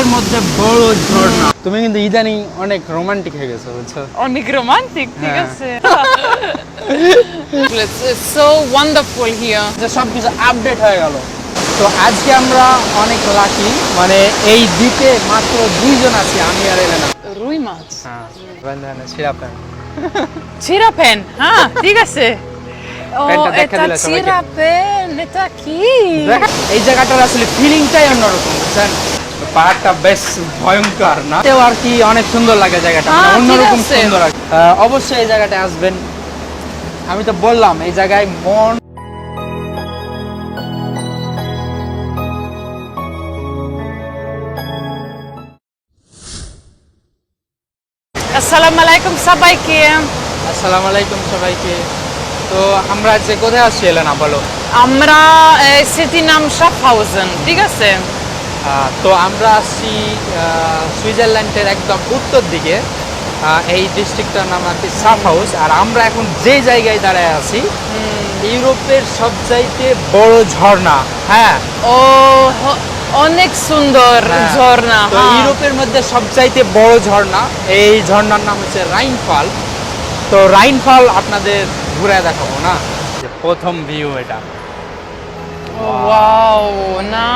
ইউরোপের মধ্যে বড় ঝর্ণা। তুমি কিন্তু ইদানিং অনেক রোমান্টিক হয়ে গেছো বুঝছ? অনেক রোমান্টিক ঠিক হ্যাঁ। আছে। It's so wonderful যে সব কিছু আপডেট হয়ে গেল। তো আজকে আমরা অনেক লাকি মানে এই দ্বীপে মাত্র দুইজন আছি আমি আর এলেনা। রুই মাছ। হ্যাঁ বান্ধানা চিরা পেন হ্যাঁ ঠিক আছে। ও এটা দিলে সবাইকে। এটা কি? এই জায়গাটার আসলে ফিলিংটাই অন্যরকম বুঝছেন? পাহাড়টা বেশ ভয়ঙ্কর না? তেও আর কি অনেক সুন্দর লাগে জায়গাটা মানে অন্যরকম সুন্দর অবশ্যই এই জায়গাটায় আসবেন। আমি তো বললাম এই জায়গায় মন আসসালামু আলাইকুম সবাইকে। আসসালামু আলাইকুম সবাইকে। তো আমরা যে কোথায় আসছি এলেনা বলো আমরা সিটি নাম শাফহাউজেন ঠিক আছে? তো আমরা আসছি সুইজারল্যান্ডের একদম উত্তর দিকে। এই ডিস্ট্রিক্টটার নাম আর কি সাফ হাউস আর আমরা এখন যে জায়গায় দাঁড়ায় আছি ইউরোপের সবচাইতে বড় ঝর্ণা। হ্যাঁ। ও অনেক সুন্দর হ্যাঁ। ঝর্ণা হ্যাঁ। ইউরোপের মধ্যে সবচাইতে বড় ঝর্ণা এই ঝর্ণার নাম হচ্ছে রাইনফল। তো রাইনফল আপনাদের ঘুরে দেখাবো না? প্রথম ভিউ এটা। ওয়াও না?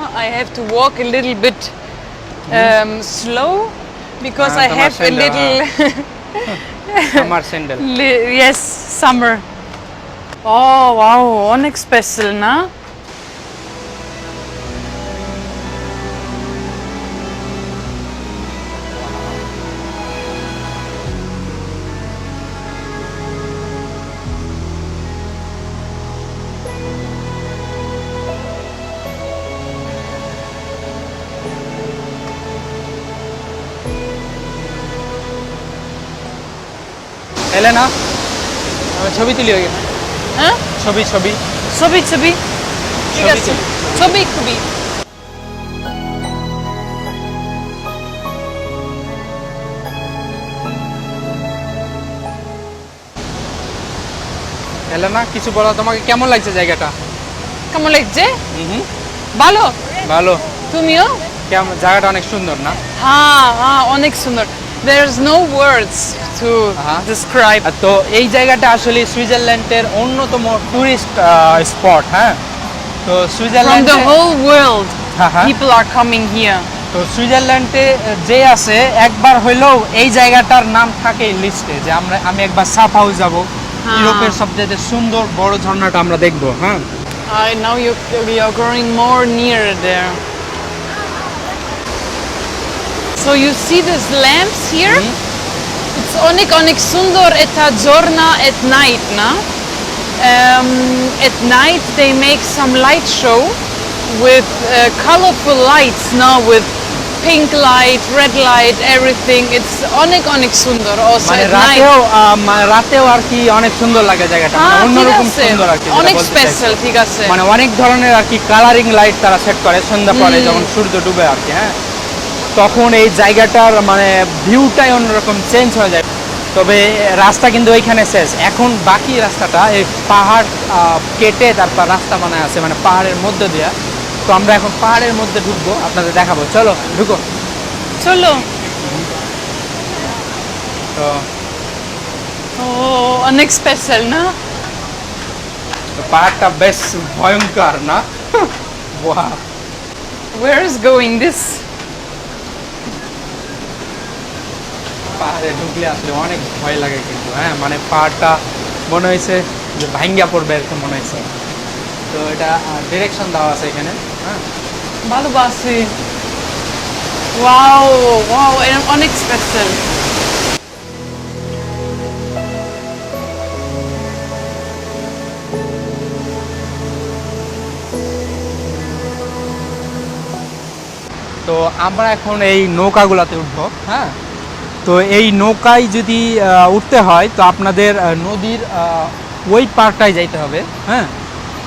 I have to walk a little bit um, slow because I have a little Summer sandal. yes summer. Oh wow, on express na. ছবি তুলি ওই হ্যাঁ? ছবি ছবি। ছবি ছবি। ঠিক আছে। ছবি খুবই না কিছু বলো তোমাকে কেমন লাগছে জায়গাটা? কেমন লাগছে? ভালো? ভালো। তুমিও? কেমন? জায়গাটা অনেক সুন্দর না? হ্যাঁ হ্যাঁ অনেক সুন্দর। There's no words to describe. তো এই জায়গাটা আসলে সুইজারল্যান্ডের অন্যতম টুরিস্ট স্পট হ্যাঁ তো From Switzerland the whole world, people are coming here. তো সুইজারল্যান্ডে যে আছে একবার হইলেও এই জায়গাটার নাম থাকে লিস্টে যে আমরা আমি একবার সাফ হাউস যাব হ্যাঁ। ইউরোপের সবচেয়ে সুন্দর বড় ঝর্ণাটা আমরা দেখব হ্যাঁ Uh, now you we are going more near there. So you see these lamps here? Mm-hmm. It's onik onik sundor eta giorna at night, na? Um, at night they make some light show with uh, colorful lights now with pink light, red light, everything. It's onik onik sundor also মানে at night. রাতেও মানে রাতেও আর কি অনেক সুন্দর লাগে জায়গাটা মানে হ্যাঁ, অন্যরকম। সুন্দর আর কি অনেক। স্পেশাল ঠিক আছে মানে অনেক ধরনের আর কি কালারিং লাইট তারা সেট করে সন্ধ্যা পরে যখন সূর্য ডুবে আর কি হ্যাঁ তখন এই জায়গাটার মানে ভিউটাই অন্যরকম চেঞ্জ হয়ে যায়। তবে রাস্তা কিন্তু ওইখানে শেষ। এখন বাকি রাস্তাটা এই পাহাড় কেটে তারপর রাস্তা বানায় আছে মানে পাহাড়ের মধ্যে দিয়ে। তো আমরা এখন পাহাড়ের মধ্যে ঢুকবো আপনাদের দেখাবো। চলো ঢুকো। চলো। তো ও অনেক স্পেশাল না? পাহাড়টা বেশ ভয়ঙ্কর না? বাহ Where is going this? পাহাড়ে ঢুকলে আসলে অনেক ভয় লাগে কিন্তু হ্যাঁ? মানে পাহাড়টা মনে হয়েছে যে ভাঙ্গা পড়বে এরকম মনে হয়েছে। তো এটা ডিরেকশন দেওয়া আছে এখানে হ্যাঁ? ভালোবাসি ওয়াও ওয়াও অনেক স্পেশাল তো আমরা এখন এই নৌকাগুলোতে উঠবো হ্যাঁ? তো এই নৌকায় যদি উঠতে হয় তো আপনাদের নদীর ওই পারটায় যাইতে হবে হ্যাঁ?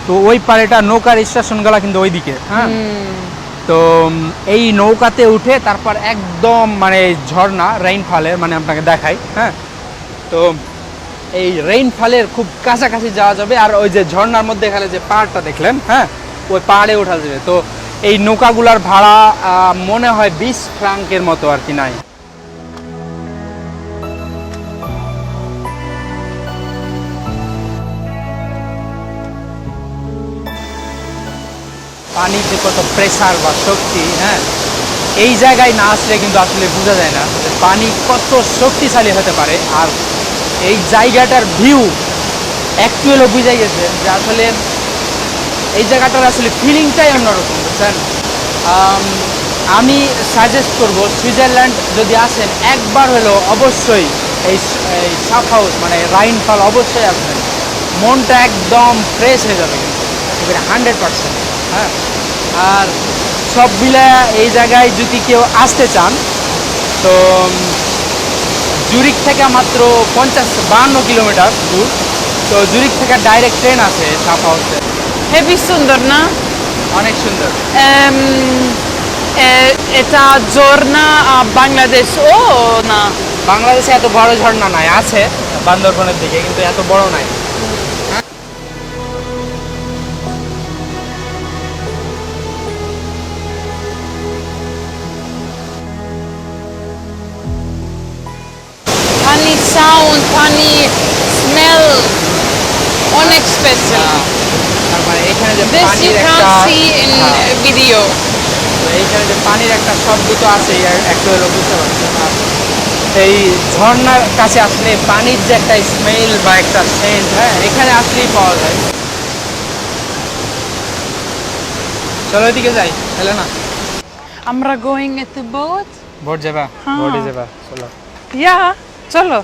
তো ওই পাড়েটা নৌকার স্টেশনগুলো কিন্তু ওইদিকে হ্যাঁ? তো এই নৌকাতে উঠে তারপর একদম মানে ঝর্ণা রেইন ফলের মানে আপনাকে দেখাই হ্যাঁ? তো এই রেইনফলের খুব কাছাকাছি যাওয়া যাবে আর ওই যে ঝর্ণার মধ্যে এখানে যে পাহাড়টা দেখলেন হ্যাঁ? ওই পাহাড়ে ওঠা যাবে। তো এই নৌকাগুলার ভাড়া মনে হয় বিশ ফ্রাঙ্কের মতো আর কি নাই। পানিতে কত প্রেশার বা শক্তি হ্যাঁ এই জায়গায় না আসলে কিন্তু আসলে বোঝা যায় না পানি কত শক্তিশালী হতে পারে। আর এই জায়গাটার ভিউ হলেও বুঝে গেছে যে আসলে এই জায়গাটার আসলে ফিলিংটাই অন্যরকম বুঝছেন? আম, সাজেস্ট করব সুইজারল্যান্ড যদি আসেন একবার হলেও অবশ্যই এই এই সাফ হাউস মানে রাইনফল অবশ্যই আসবেন। মনটা একদম ফ্রেশ হয়ে যাবে কিন্তু হান্ড্রেড পার্সেন্ট হ্যাঁ। আর সব মিলে এই জায়গায় যদি কেউ আসতে চান তো জুরিক থেকে মাত্র পঞ্চাশ বাহান্ন কিলোমিটার দূর। তো জুরিক থেকে ডাইরেক্ট ট্রেন আছে সাফ হাউসে হেভি সুন্দর না? অনেক সুন্দর। এটা ঝর্ণা বাংলাদেশ ও না? বাংলাদেশে এত বড় ঝর্ণা নাই আছে বান্দরবনের দিকে কিন্তু এত বড় নাই। পানি স্মেল অনেক স্পেশাল মানে এখানে যে This একটা can't see in হ্যাঁ, video. এইখানে যে পানির একটা শব্দ তো আছে একটু হলেও বুঝতে এই ঝর্ণার কাছে আসলে পানির যে একটা স্মেল বা একটা সেন্ট হ্যাঁ এখানে আসলেই পাওয়া যায়। চলো এদিকে যাই তাহলে না? আমরা গোয়িং the boat? ভোট যাবা? হ্যাঁ। ভোটে যাবা চলো। Yeah, চলো।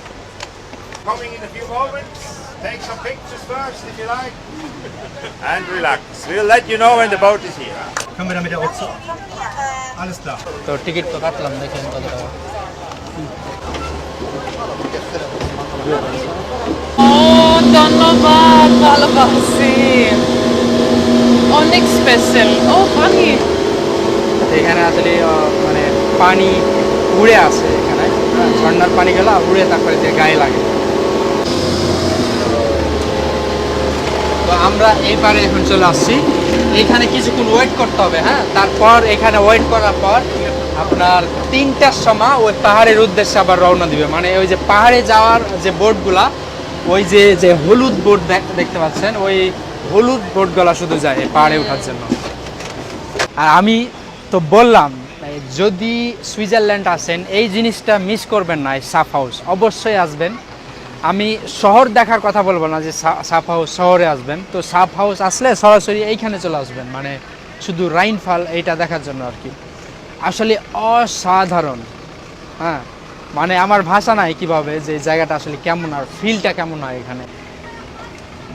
Coming in a few moments. Take some pictures first if you like. and relax. We'll let you know when the boat is here. Können wir damit auch so? Alles klar. তো ticket তো কাটলাম দেখেন কত টাকা ও ধন্যবাদ ভালোবাসি অনেক special ও পানি এখানে আসলে আহ, মানে পানি উড়ে আসে এখানে হ্যাঁ, ঝর্ণার পানিগুলো উড়ে তারপরে যে গায়ে লাগে তো আমরা এবারে এখন চলে আসছি। এখানে কিছুক্ষণ ওয়েট করতে হবে হ্যাঁ? তারপর এখানে ওয়েট করার পর আপনার তিনটার সময় ওই পাহাড়ের উদ্দেশ্যে আবার রওনা দিবে। মানে ওই যে পাহাড়ে যাওয়ার যে বোটগুলা, ওই যে যে হলুদ বোট দেখতে পাচ্ছেন, ওই হলুদ বোটগুলা শুধু যায় পাহাড়ে ওঠার জন্য। আর আমি তো বললাম যদি সুইজারল্যান্ড আসেন, এই জিনিসটা মিস করবেন না সাফ হাউস অবশ্যই আসবেন। আমি শহর দেখার কথা বলব না যে সাফ হাউস শহরে আসবেন তো সাফ হাউস আসলে সরাসরি এইখানে চলে আসবেন মানে শুধু রাইনফল এইটা দেখার জন্য আর কি আসলে অসাধারণ হ্যাঁ মানে আমার ভাষা নাই কীভাবে যে জায়গাটা আসলে কেমন আর ফিলটা কেমন হয় এখানে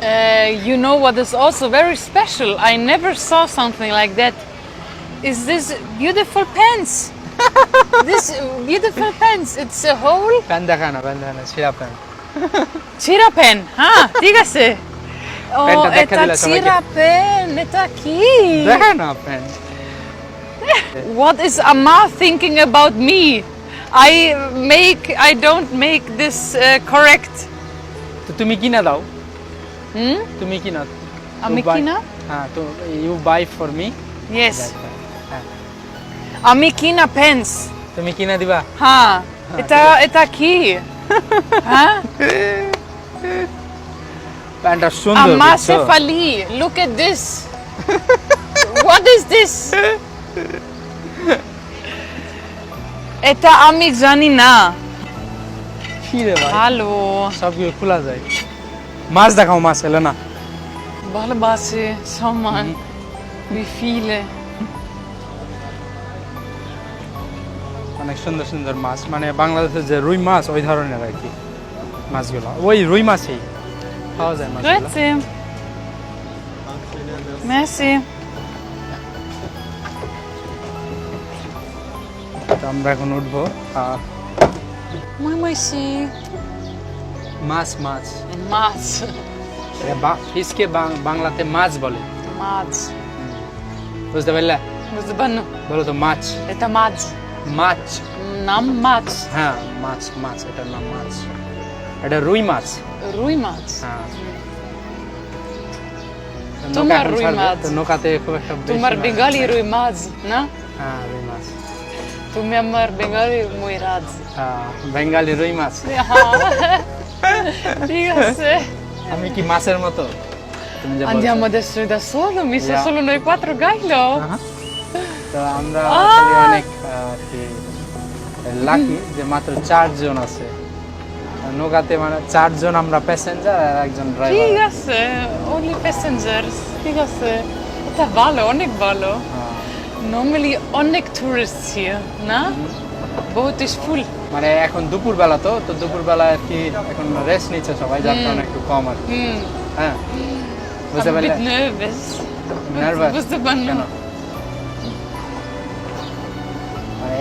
Uh, you know what is also very special? I never saw something like that. Is this beautiful pants? this beautiful pants. It's a whole pan দেখায় না প্যান দেখায় না ছিঁড়া প্যান চিরা পেন হ্যাঁ ঠিক আছে ও পেনটা দেখা এটা দিলে সবাইকে। চিরা পেন এটা কি দেখায় না pan What is Amma thinking about me? I make I don't make this uh, correct. তো তুমি কিনা দাও হুম তুমি কিনা আমি You buy- কিনা? হ্যাঁ তো you buy for me Yes. হ্যাঁ আমি কিনা পেন্স তুমি কিনা দিবা হ্যাঁ এটা এটা কি হ্যাঁ প্যান্টটা সুন্দর Amma বুঝছ? Sefali, look at this. what is this? এটা আমি জানি না। কি রে ভাই? হ্যালো সব কিছু খোলা যায়? মাছ দেখাও মাছ এলে না। ভালোবাসে সম্মান wie অনেক সুন্দর সুন্দর মাছ মানে বাংলাদেশের যে রুই মাছ ওই ধরনের আর কি মাছগুলো। ওই রুই মাছই পাওয়া যায় Grazie. আমরা এখন উঠবো আর si. মাছ মাছ। Maç. ফিসকে বাংলাতে মাছ বলে। মাছ বুঝতে পারলে? বুঝতে পারনো বলো তো মাছ। এটা মাছ। মাছ। নাম মাছ? হ্যাঁ মাছ মাছ এটার নাম মাছ। এটা রুই মাছ। রুই মাছ? হ্যাঁ। তোমার রুই মাছ। নৌকাতে খুব একটা তোমার বেঙ্গালি রুই মাছ না? হ্যাঁ রুই মাছ। তুমি আমার বেঙ্গালি মুই রাজ হ্যাঁ বেঙ্গালি রুই মাছ। ঠিক আছে। আমি কি মাছের মতো। Andiamo adesso da solo, mi Yeah. solo noi quattro Gailo. আহা। তো আমরা আহ! লাকি যে মাত্র চারজন আছে নৌকাতে মানে চারজন আমরা প্যাসেঞ্জার আর একজন ড্রাইভার ঠিক আছে, only passengers. ঠিক আছে, এটা ভালো, অনেক ভালো। Normally অনেক tourists here, না? বহুত is full. মানে এখন দুপুর বেলা তো তো দুপুর বেলা আর কি এখন রেস্ট নিচ্ছে সবাই যার কারণে একটু কম আর হ্যাঁ বুঝতে পারলে. নার্ভাস বুঝতে পারলাম।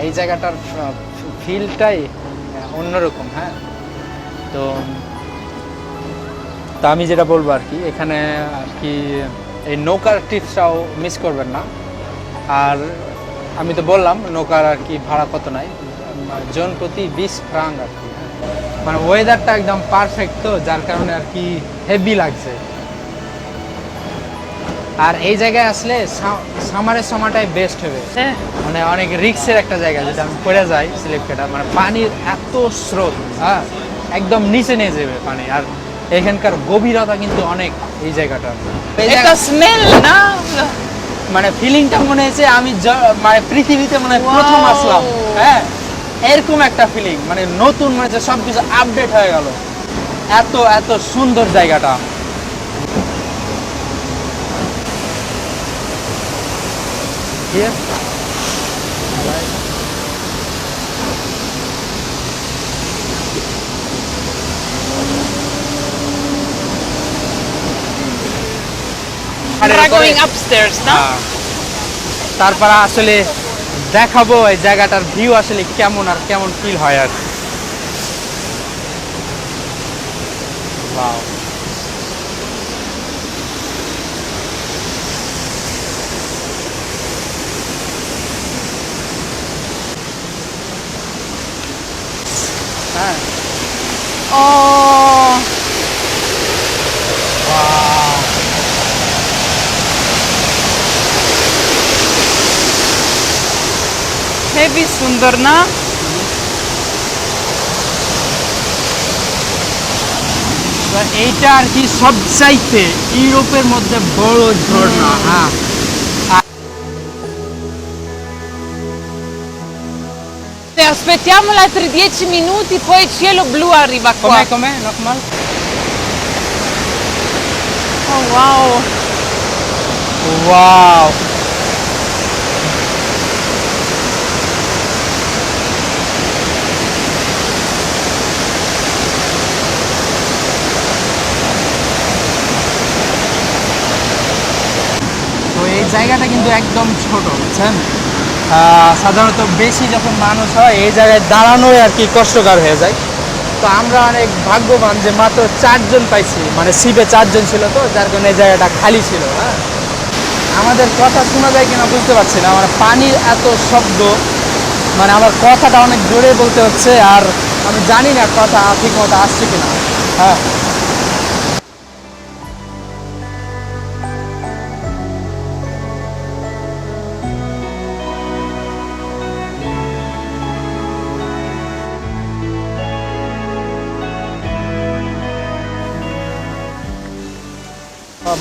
এই জায়গাটার ফিলটাই অন্যরকম হ্যাঁ? তো, তা আমি যেটা বলব আর কি, এখানে আর কি, এই নৌকার টিপসটাও মিস করবেন না। আর আমি তো বললাম, নৌকার আর কি ভাড়া কত নাই? জন প্রতি বিশ ফ্রাং আর কি মানে ওয়েদারটা একদম পারফেক্ট তো, যার কারণে আর কি হেভি লাগছে। আর এই জায়গায় আসলে সামারের সময়টাই বেস্ট হবে। হ্যাঁ, মানে অনেক রিক্সের একটা জায়গা যেটা আমি পড়ে যাই স্লিপ কেটা মানে পানির এত স্রোত হ্যাঁ একদম নিচে নিয়ে যাবে পানি। আর এখানকার গভীরতা কিন্তু অনেক এই জায়গাটা। এটা স্মেল না? মানে ফিলিংটা মনে হয়েছে আমি মানে পৃথিবীতে মানে প্রথম আসলাম। হ্যাঁ এরকম একটা ফিলিং মানে নতুন মানে সব কিছু আপডেট হয়ে গেল। এত এত সুন্দর জায়গাটা। Here? না? হ্যাঁ। তারপর আসলে দেখাবো এই জায়গাটার ভিউ আসলে কেমন আর কেমন ফিল হয় আর কি। Wow. Oh, Wow. হেভি সুন্দর না? এইটা আর কি সবচাইতে ইউরোপের মধ্যে বড় ঝর্ণা হ্যাঁ Se aspettiamo altri 10 minuti, poi il cielo blu arriva qua. কমে কমে নকমাল Oh wow! ওয়াও তো এই জায়গাটা কিন্তু একদম ছোট বুঝছেন আহ, সাধারণত বেশি যখন মানুষ হয়, এই জায়গায় দাঁড়ানোই আর কি কষ্টকর হয়ে যায়। তো আমরা অনেক ভাগ্যবান যে মাত্র চারজন পাইছি মানে সিপে চারজন ছিল তো, যার কারণে এই জায়গাটা খালি ছিল হ্যাঁ। আমাদের কথা শোনা যায় কিনা বুঝতে পারছি না, আমার পানির এত শব্দ মানে আমার কথাটা অনেক জোরে বলতে হচ্ছে, আর আমি জানি না কথা ঠিক মতো আসছে কিনা হ্যাঁ।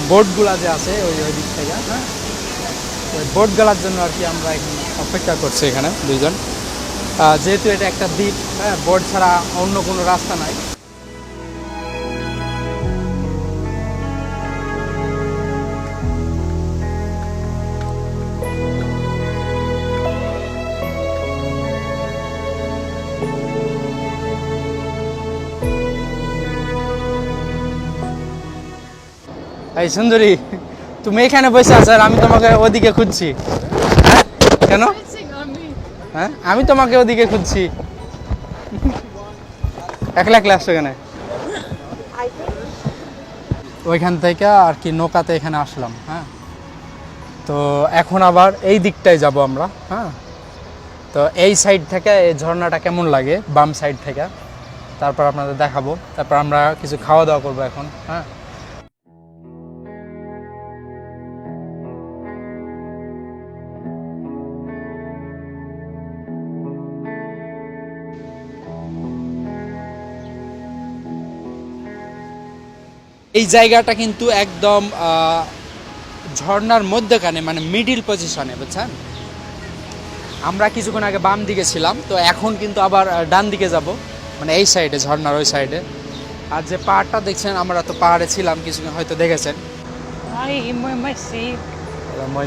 বোটগুলা যে আছে ওই ওই দিক থেকে। হ্যাঁ। ওই বোটগুলার জন্য আর কি আমরা এখন অপেক্ষা করছি এখানে দুইজন। যেহেতু এটা একটা দ্বীপ হ্যাঁ বোট ছাড়া অন্য কোনো রাস্তা নাই। এই সুন্দরী, তুমি এখানে বসে আছো আর আমি তোমাকে ওদিকে খুঁজছি। হ্যাঁ? কেন? হ্যাঁ? আমি তোমাকে ওদিকে খুঁজছি। একলা একলা আসছো কেন? ওইখান থেকে আর কি নৌকাতে এখানে আসলাম হ্যাঁ? তো এখন আবার এই দিকটায় যাব আমরা হ্যাঁ? তো এই সাইড থেকে এই ঝর্ণাটা কেমন লাগে, বাম সাইড থেকে? তারপর আপনাদের দেখাবো। তারপর আমরা কিছু খাওয়া দাওয়া করব এখন হ্যাঁ? এই জায়গাটা কিন্তু একদম আহ, ঝর্ণার মধ্যখানে মানে মিডিল পজিশনে বুঝছেন? আমরা কিছুক্ষণ আগে বাম দিকে ছিলাম তো এখন কিন্তু আবার ডান দিকে যাব। মানে এই সাইডে ঝর্ণার ওই সাইডে আর যে পাহাড়টা দেখছেন আমরা তো পাহাড়ে ছিলাম কিছুক্ষণ হয়তো দেখেছেন। আমার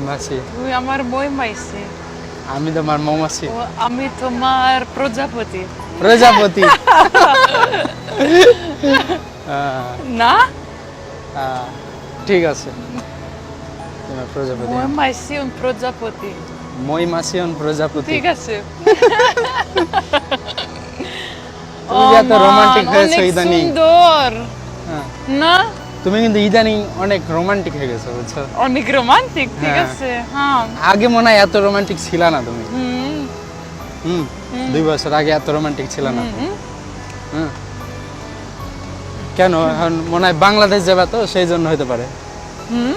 আমি তোমার মৌমাছি। আমি তোমার প্রজাপতি। প্রজাপতি। না? ঠিক আছে। প্রজাপতি। প্রজাপতি। ঠিক আছে। তুমি এত রোমান্টিক মান, হয়েছো ইদানিং। সুন্দর। হ্যাঁ। না? তুমি কিন্তু ইদানিং অনেক রোমান্টিক হয়ে গেছো বুঝছ? অনেক রোমান্টিক ঠিক হ্যাঁ। আছে হ্যাঁ। আগে মনে হয় এত রোমান্টিক ছিল না তুমি। হুম। হুম দুই বছর আগে এত রোমান্টিক ছিল না হুম। কেন? এখন মনে হয় বাংলাদেশ যাবে তো সেই জন্য হতে পারে। হুম?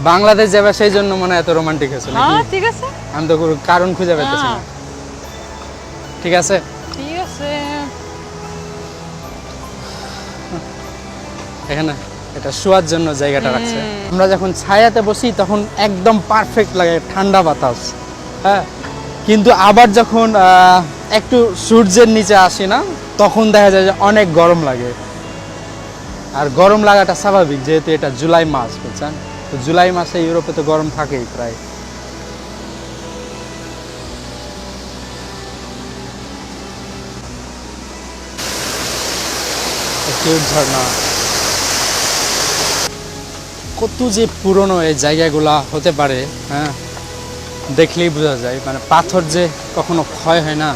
বাংলাদেশ যাবে সেই জন্য মনে হয় এত রোমান্টিক হয়েছে হ্যাঁ ঠিক আছে। আমি তো কারণ খুঁজে পেতেছি না। হ্যাঁ। ঠিক আছে? ঠিক আছে। এখানে এটা শোয়ার জন্য জায়গাটা রাখছে। আমরা যখন ছায়াতে বসি তখন একদম পারফেক্ট লাগে ঠান্ডা বাতাস। হ্যাঁ? কিন্তু আবার যখন আহ, একটু সূর্যের নিচে আসি না তখন দেখা যায় যে অনেক গরম লাগে। আর গরম লাগাটা স্বাভাবিক, যেহেতু এটা জুলাই মাস, বুঝছেন? তো জুলাই মাসে ইউরোপে তো গরম থাকেই প্রায়। কত যে পুরনো এই জায়গাগুলা হতে পারে হ্যাঁ? দেখলেই বোঝা যায় মানে পাথর যে কখনো ক্ষয় হয় না।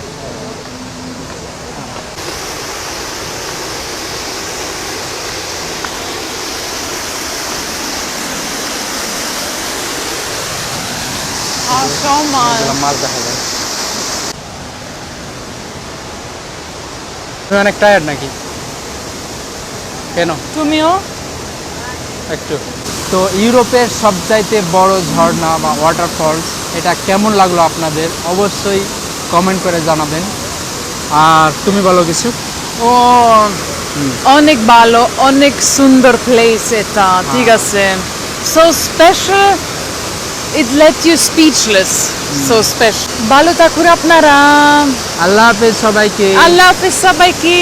হ্যাঁ সমান এগুলো মাছ দেখা যায়। তুমি অনেক টায়ার্ড নাকি? কেন? তুমিও? একটু। তো ইউরোপের সবচাইতে বড় ঝর্ণা বা ওয়াটারফলস এটা কেমন লাগল আপনাদের? অবশ্যই কমেন্ট করে জানাবেন। আর তুমি বলো কিছু? ও অনেক ভালো অনেক সুন্দর প্লেস এটা ঠিক আছে। So special it let you speechless so special ভালো থাকুন আপনারা। আল্লাহ হাফেজ সবাইকে। আল্লাহ হাফিজ সবাইকে।